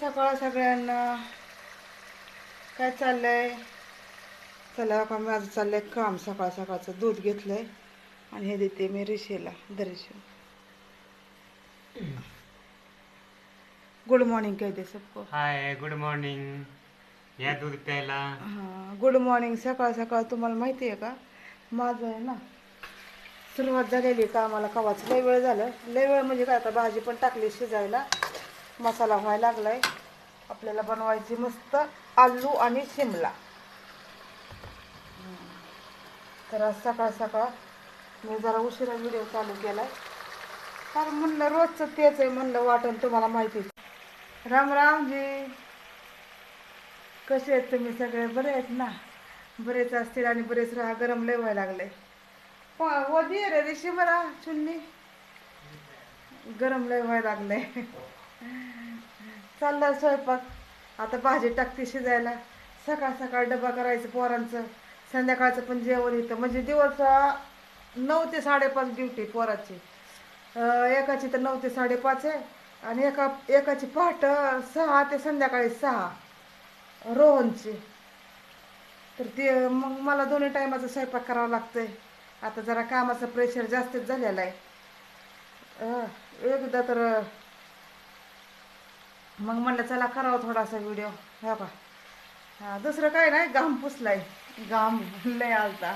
सकाळ सगळ्यांना. काय चाललंय? चला का माझं चाललंय काम. सकाळ सकाळचं दूध घेतलंय. आणि हे देते मी रिशेला दरेशे. गुड मॉर्निंग कहते सबको. Hi good morning. या दूध प्यायला. हां गुड मॉर्निंग. सकाळ सकाळ तुम्हाला माहिती आहे का? माझं आहे ना सुरुवात झालेली कामाला. कवाच लय वेळ झालं. लय वेळ म्हणजे काय आता भाजी पण टाकली शिजायला. मसाला व्हायला लागलाय. आपल्याला बनवायची मस्त आलू आणि शिमला. तर आज सकाळ सकाळ मी जरा उशिरा व्हिडिओ चालू केला कारण म्हणलं रोजचं तेच आहे म्हणलं वाटण तुम्हाला माहितीच राम रामजी कसे आहेत तुम्ही सगळे? बरे आहेत ना? बरेच असतील आणि बरेच राहा. गरम लय व्हायला लागले हो, हो दे रे दिशी मला चुन्नी. गरम लय व्हायला लागले चालला स्वयंपाक. आता भाजी टाकते शिजायला. सकाळ सकाळ डबा करायचं पोरांचं. संध्याकाळचं पण जेवण येतं. म्हणजे दिवस नऊ ते साडेपाच ड्युटी पोराची. एकाची तर नऊ ते साडेपाच आहे आणि एका एकाची पहाट सहा ते संध्याकाळी सहा. रोहनची. तर ते मग मला दोन्ही टायमाचा स्वयंपाक करावा लागतोय. आता जरा कामाचं प्रेशर जास्तच झालेलं आहे. एकदा तर मग म्हणलं चला करावं थोडासा व्हिडिओ हा का दुसरं काय नाही घाम पुसलाय. घाम लय आलता.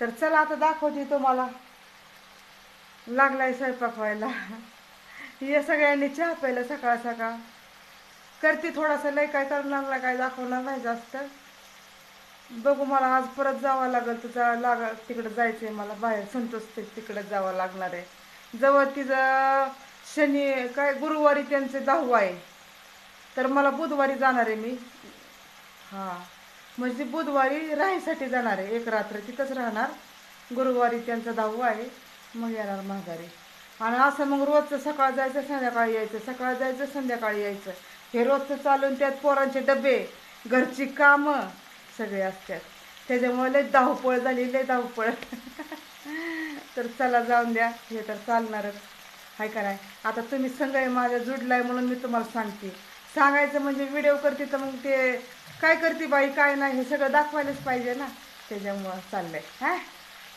तर चला आता दाखवते तुम्हाला. लागलाय स्वयंपाक व्हायला. हे सगळ्यांनी चहा प्यायला सकाळ सकाळ. करते थोडासा लय काय करणार नाही काय दाखवणार नाही जास्त. बघू मला आज परत जावं लागेल तुझा लागा लाग तिकडं जायचंय मला बाहेर. संतोष ते जावं लागणार आहे. जवळ तिचं शनी काय गुरुवारी त्यांचे दहावा आहे. तर मला बुधवारी जाणार आहे मी. हां. म्हणजे बुधवारी राहायसाठी जाणार आहे. एक रात्र तिथंच राहणार. गुरुवारी त्यांचा दहावा आहे. मग येणार माघारी. आणि असं मग रोजचं सकाळ जायचं संध्याकाळी यायचं. सकाळ जायचं संध्याकाळी यायचं. हे रोजचं चालून त्यात पोरांचे डबे घरची कामं सगळे असतात. त्याच्यामुळे लय धावपळ झाली लय धावपळ. तर चला जाऊन द्या. हे तर चालणारच. हाय का नाही? आता तुम्ही संगय माझ्या जुडलाय म्हणून मी तुम्हाला सांगते. सांगायचं म्हणजे व्हिडिओ करते तर मग ते काय करते बाई काय नाही हे सगळं दाखवायलाच पाहिजे ना. त्याच्यामुळं चाललंय. हा?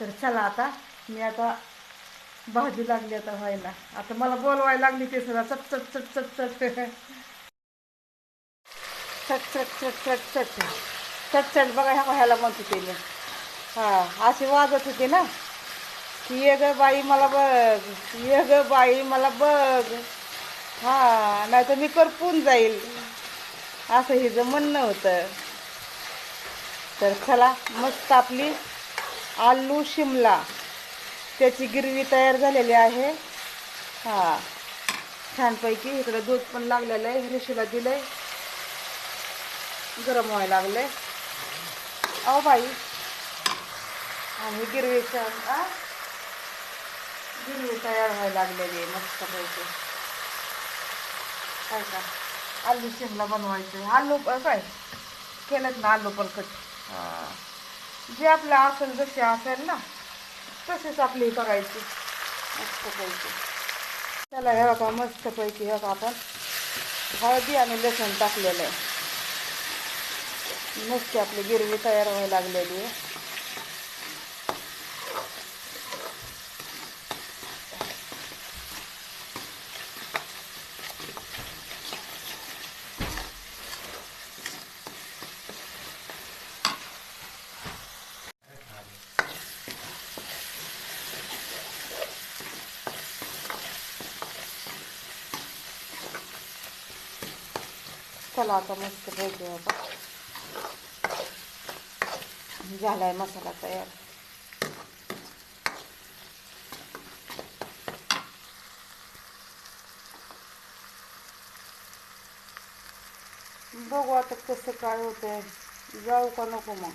तर चला आता मी आता भाजी लागली आता व्हायला. आता मला बोलवायला लागली ते सगळं चट चट चट चट चट. चट चट चट चट चट. चट चट. बघा ह्या व्हायला म्हणत होते मी हा अशी वाजत होती ना. ये ग बाई मला बघ. ये ग बाई मला बघ. हा नाही तर मी करपून जाईल. असं हिचं म्हणणं होतं तर चला मस्त आपली आलू शिमला. त्याची गिरवी तयार झालेली आहे. हा. छानपैकी इकडं दूध पण लागलेलं आहे ऋषीला दिलंय. गरम व्हायला लागले अहो बाई. आणि गिरवीच्या आ? गिरवी तयार व्हायला लागलेली आहे मस्तपैकी काय का? आलू शिमला बनवायचं. आलू काय? केलं ना आलू पण कट. जे आपलं असेल जसे असेल ना तसेच आपली करायची. मस्तपैकी चला हे बघा मस्तपैकी हे बघा आपण हळदी आणि लसूण टाकलेलं आहे. मस्त आपली गिरवी तयार व्हायला लागलेली आहे. आता मस्त बाबा झालाय मसाला तयार. बघू आता कसं काय होतंय. जाऊ का नको मग.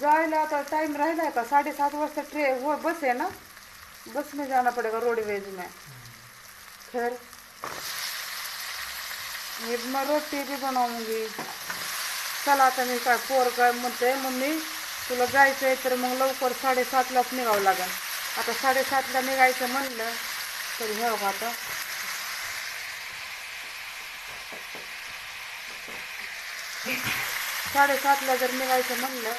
जायला आता टाइम राहिला का साडेसात वाजता ट्रे हो बस आहे ना? बस में जाना पड़ेगा रोडवेज में फिर मी मग रोटी बी बनवूंगी चला आता मी काय पोर काय म्हणते मम्मी तुला जायचं आहे तर मग लवकर साडेसातलाच निघावं लागेल आता साडेसातला निघायचं म्हणलं तरी हे आता. साडेसातला जर निघायचं म्हणलं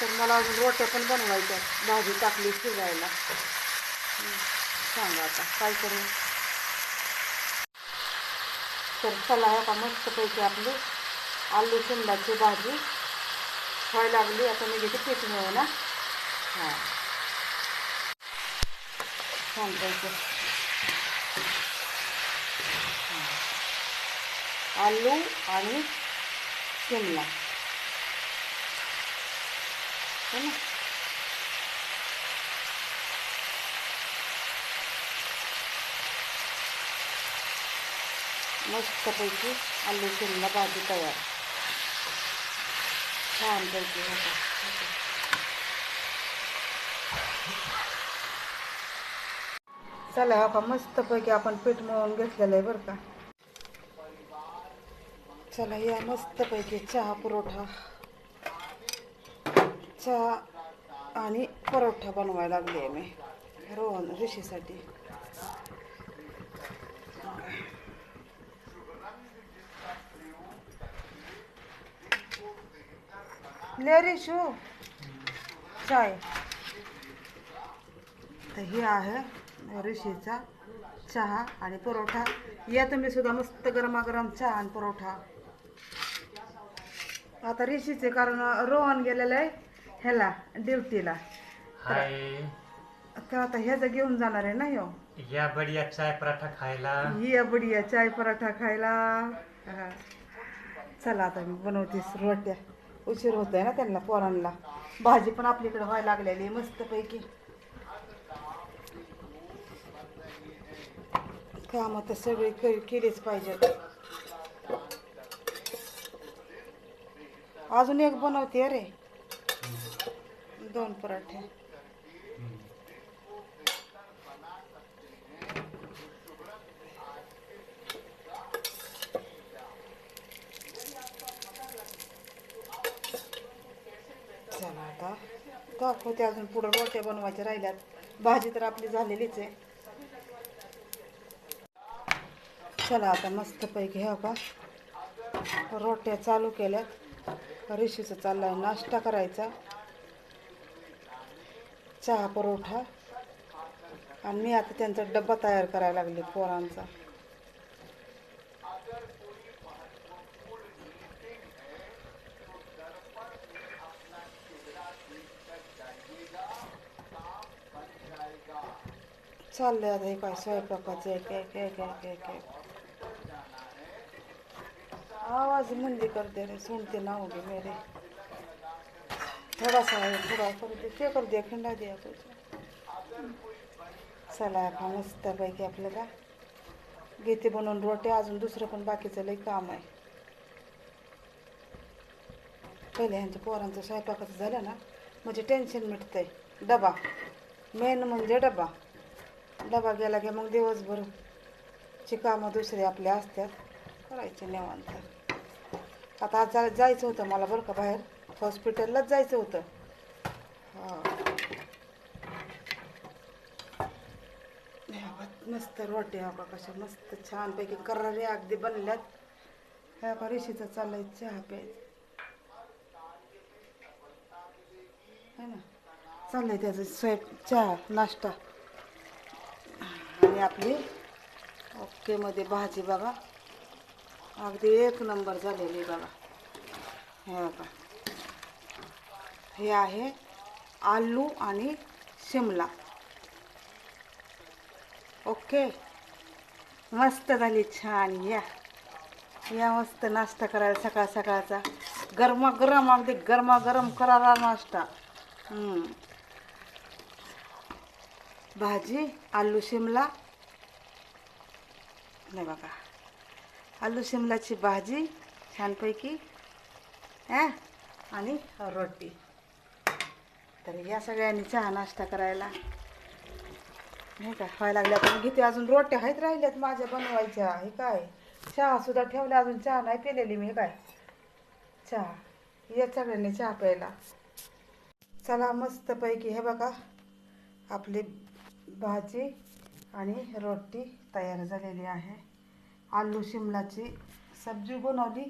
तर मला अजून रोट्या पण बनवायच्या भाजी टाकली शिजायला. सांगा आता काय करू? तर चला हो का मस्तपैकी आपली आलू शिमलाची भाजी. व्हायला लागली आता मी घेते पीठ मिळू ना हां छानपैकी हां. आलू आणि शिमला है ना? मस्तपैकी आलू शिमला भाजी तयार. छानपैकी होता. चला बाबा मस्तपैकी आपण पीठ मळून घेतलेलं आहे बरं का. चला या मस्तपैकी चहा पुरवठा. चहा आणि परोठा बनवायला लागली आहे मी. रोहन ऋषीसाठी. ले रिशू चाय. तर हे आहे ऋषीचा चहा आणि परोठा. या तुम्ही सुद्धा मस्त गरमागरम चहा आणि परोठा. आता ऋषीचे कारण रोहन गेलेलं आहे ह्याला ड्युटीला. हाय. तर आता ह्याचं घेऊन जाणार आहे ना ह्यो? या बढिया चाय पराठा खायला. ये बढिया चाय पराठा खायला. चला आता मी बनवते रोट्या. उशीर होतोय आहे ना त्यांना पोरांना. भाजी पण आपल्याकडे व्हायला लागलेली आहे मस्तपैकी. काम तर सगळी के- केलीच पाहिजेत. अजून एक बनवते रे दोन पराठे चला आता दाखवते अजून पुढं रोट्या बनवायच्या राहिल्यात. भाजी तर आपली झालेलीच आहे. चला आता मस्तपैकी ह्या का रोट्या चालू केल्यात. ऋषीचं चाललाय नाश्ता करायचा. चहा परोठा. आणि मी आता त्यांचा डब्बा तयार करायला लागले पोरांचा. चाललंय आता हे काय स्वयंपाकाचं एक एक एक एक एक एक आवाज मंदी दे रे सुनते ना होगी मेरे थोडासा थोड़ा कर दे ते कर दे खिंडा दे कुछ चला आता मस्तपैकी आपल्याला घेते बनवून रोटे अजून दुसरं पण बाकीचं लई काम आहे पहिले ह्यांच्या पोरांचं स्वयंपाकाचं झालं ना म्हणजे टेन्शन मिटतंय डबा मेन म्हणजे डबा डबा गेला की मग दिवसभर ची कामं दुसरी आपले असतात करायचे निवांत. आता आज जा जायचं होतं मला बरं का बाहेर. हॉस्पिटललाच जायचं होतं. हां. मस्त रोटे हा कशा मस्त छानपैकी करारे अगदी बनल्यात. ह्या बा ऋषीचं चाललंय चहा प्यायचं. है ना? चाललंय त्याचं स्वयं चहा नाश्ता. आणि आपली. ओकेमध्ये भाजी बघा. अगदी एक नंबर झालेली बघा. हे बघा. हे आहे आलू आणि शिमला. ओके. मस्त झाली छान. या. या मस्त नाश्ता करायला सकाळ सकाळचा. गरमागरम अगदी गरमागरम करायला नाश्ता. भाजी आलू शिमला नाही बाबा. आलू शिमलाची भाजी छानपैकी हा आणि रोटी. तर या सगळ्यांनी चहा नाश्ता करायला. नाही का? व्हायला लागल्या पण घेते अजून रोट्या आहेत राहिल्यात माझ्या बनवायच्या. हे काय? चहा सुद्धा ठेवल्या अजून चहा नाही पिलेली मी. हे काय? चहा. या सगळ्यांनी चहा प्यायला. चला मस्तपैकी हे बघा. आपली भाजी आणि रोटी तयार झालेली आहे. आलू शिमलाची सब्जी बनवली.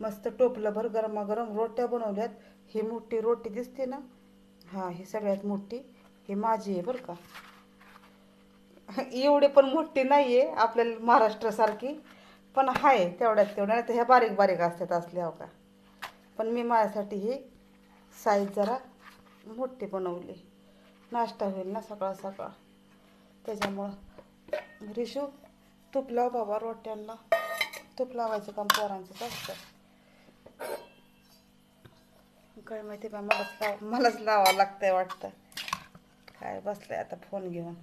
मस्त टोपलंभर गरमागरम रोट्या बनवल्यात. ही मोठी रोटी दिसते ना? हां ही सगळ्यात मोठी. ही माझी आहे बरं का? एवढे पण मोठी नाही आहे आपल्याला महाराष्ट्रासारखी. पण आहे तेवढ्यात तेवढ्या नाही तर ह्या बारीक बारीक असतात असल्या हो का? पण मी माझ्यासाठी ही साईज जरा मोठी बनवली. नाश्ता होईल ना सकाळ सकाळ. त्याच्यामुळं रिशू तूप लाव बाबा रोट्यांना. तूप लावायचं काम पोरांचं असतं काय माहिती बा मलाच लाव मलाच लावावं लागतंय वाटतं. काय बसलंय आता फोन घेऊन.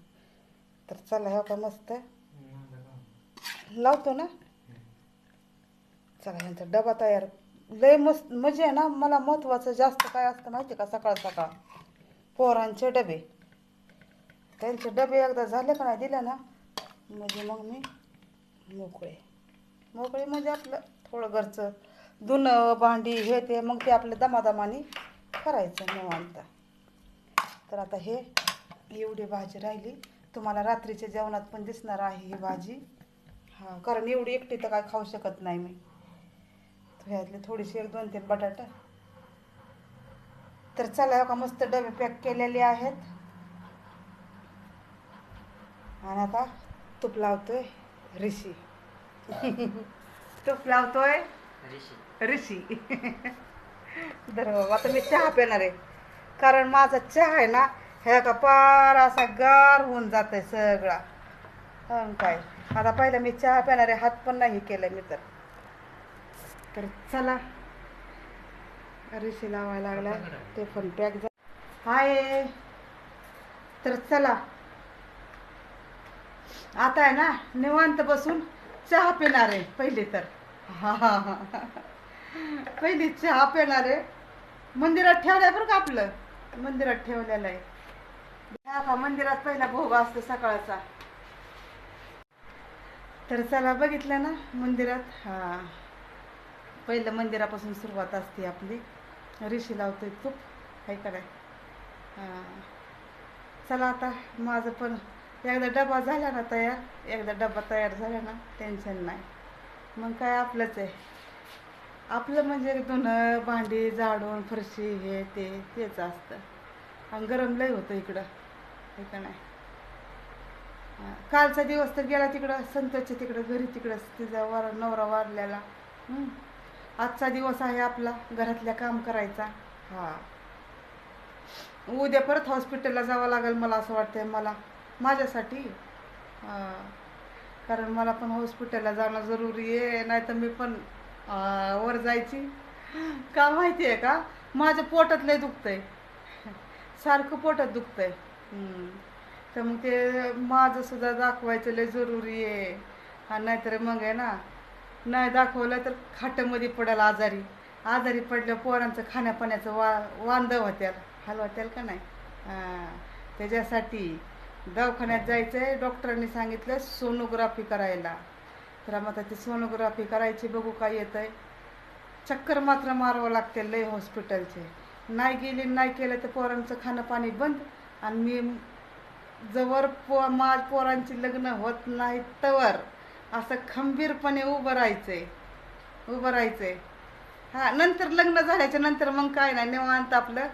तर चला हो का मस्त. लावतो ना? चला यांचा डबा तयार. लय मस्त म्हणजे आहे ना मला महत्त्वाचं जास्त काय असतं माहिती का सकाळ सकाळ? पोरांचे डबे. त्यांचे डबे एकदा झाले का नाही दिले ना म्हणजे मग मी मोकळे. मोकळे म्हणजे आपलं थोडं घरचं धुणं भांडी हे ते मग ते आपलं दमादमाने करायचं निवांत. तर आता हे एवढी भाजी राहिली. तुम्हाला रात्रीच्या जेवणात पण दिसणार आहे ही भाजी. हां कारण एवढी एकटी तर काय खाऊ शकत नाही मी. ह्यातले थोडीशी एक दोन तीन बटाटा. तर चला का मस्त डबे पॅक केलेले आहेत. आणि आता तूप लावतोय. ऋषी. तूप लावतोय? ऋषी. तर बाबा आता मी चहा पिणार आहे. कारण माझा चहा आहे ना ह्या का पार असा गार होऊन जात आहे सगळा काय? आता पहिला मी चहा पिणार आहे हात पण नाही केलं मी तर. तर चला. ऋषी लावायला लागला ते पण पॅक झा हाय. तर चला. आता आहे ना निवांत बसून चहा पिणार आहे पहिले तर. हा हा हा. पहिली चहा पिणार आहे. मंदिरात ठेवलंय बरं का आपलं? मंदिरात ठेवलेलं आहे. का मंदिरात पहिला भोग असतो सकाळचा. तर चला बघितलं ना मंदिरात? हा. पहिलं मंदिरापासून सुरुवात असते आपली. ऋषी लावतोय तूप काय हा हां. चला आता माझं पण एकदा डबा झाला ना तयार एकदा डबा तयार झाला ना टेन्शन नाही. मग काय आपलंच आहे. आपलं म्हणजे धुणं भांडी झाडून फरशी हे ते तेच असतं. आणि गरम लय होतं इकडं. हे का नाही? कालचा दिवस तर गेला तिकडं संतोषच्या तिकडं घरी तिकडं तिचा वार नवरा वारलेला. आजचा दिवस आहे आपला घरातल्या काम करायचा. हा. उद्या परत हॉस्पिटलला जावं लागेल मला असं वाटतंय मला. माझ्यासाठी. कारण मला पण हॉस्पिटलला जाणं जरुरी आहे नाही तर मी पण वर जायची. का माहिती आहे का? माझं पोटात लय दुखतंय. सारखं पोटात दुखतंय. तर मग ते माझं सुद्धा दाखवायचं लय जरुरी आहे. हा नाहीतर मग आहे ना नाही दाखवलं तर खाटामध्ये पडेल आजारी. आजारी पडल्या पोरांचं खाण्यापाण्याचं वा वांदं होत्याल. हलवत्याल का नाही? हां. त्याच्यासाठी दवाखान्यात जायचं आहे डॉक्टरांनी सांगितलं सोनोग्राफी करायला. तर मग त्याची ती सोनोग्राफी करायची बघू काय येतं आहे चक्कर मात्र मारावं लागते लय हॉस्पिटलचे. नाही गेली नाही केलं तर पोरांचं खाणं पाणी बंद. आणि मी जवळ पो माझ पोरांची लग्न होत नाही तवर असं खंबीरपणे उभं राहायचंय. उभं राहायचंय. हा नंतर लग्न झाल्याच्यानंतर मग काय नाही निवांत आपलं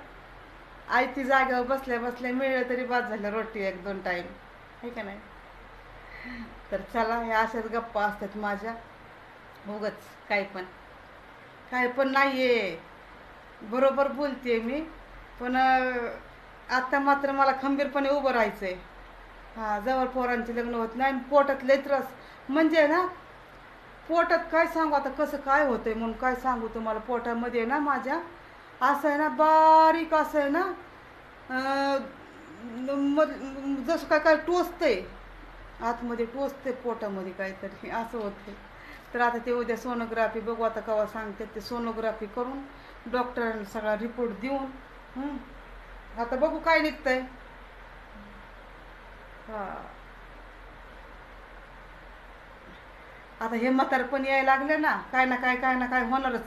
आयती जागेवर बसल्या बसल्या मिळलं तरी बाद झालं रोटी एक दोन टाईम आहे का नाही? तर चला ह्या अशाच गप्पा असतात माझ्या. उगच काय पण. काय पण नाही आहे बरोबर बोलते मी. पण आत्ता मात्र मला खंबीरपणे उभं राहायचं आहे हां जवळ पोरांचे लग्न होत नाही आणि पोटात लय त्रास. म्हणजे ना पोटात काय सांगू आता? कसं काय होतंय म्हणून काय सांगू तुम्हाला? पोटामध्ये ना माझ्या असं आहे ना बारीक असं आहे ना मग जसं काय काय टोचतंय. आतमध्ये टोचते पोटामध्ये काहीतरी. असं होतं तर आता ते उद्या सोनोग्राफी बघू. आता केव्हा सांगते ते सोनोग्राफी करून डॉक्टरांना सगळा रिपोर्ट देऊन आता बघू काय निघतंय. हा. आता हे म्हातारपण यायला लागले ना काय ना काय काय ना काय होणारच.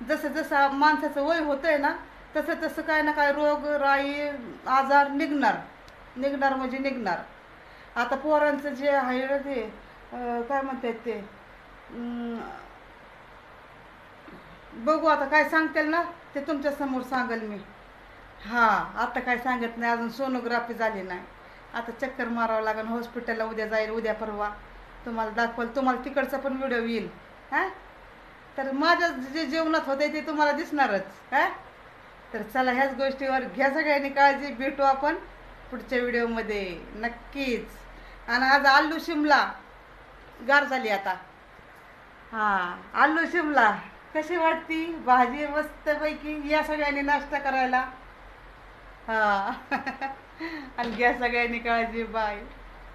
जसं जसं माणसाचं वय होतंय ना तसं तसं काय ना काय रोग राई आजार निघणार. निघणार म्हणजे निघणार. आता पोरांचं जे आहे ते काय म्हणतात ते बघू आता काय सांगतील ना ते तुमच्यासमोर सांगेल मी. हा आता काय सांगत नाही अजून सोनोग्राफी झाली नाही. आता चक्कर मारावं लागेल हॉस्पिटलला उद्या जाईल उद्या परवा. तुम्हाला दाखवाल तुम्हाला तिकडचा पण व्हिडिओ येईल. हां? तर माझ्या जे जीवनात होते ते तुम्हाला दिसणारच काय तर चला ह्याच गोष्टीवर घ्या सगळ्यांनी काळजी भेटू आपण पुढच्या व्हिडिओमध्ये. नक्कीच. आणि आज आलू शिमला. गार झाली आता. हां आलू शिमला. कशी वाटती? भाजी मस्तपैकी. या सगळ्यांनी नाश्ता करायला. हां. आणि घ्या सगळ्यांनी काळजी. बाय.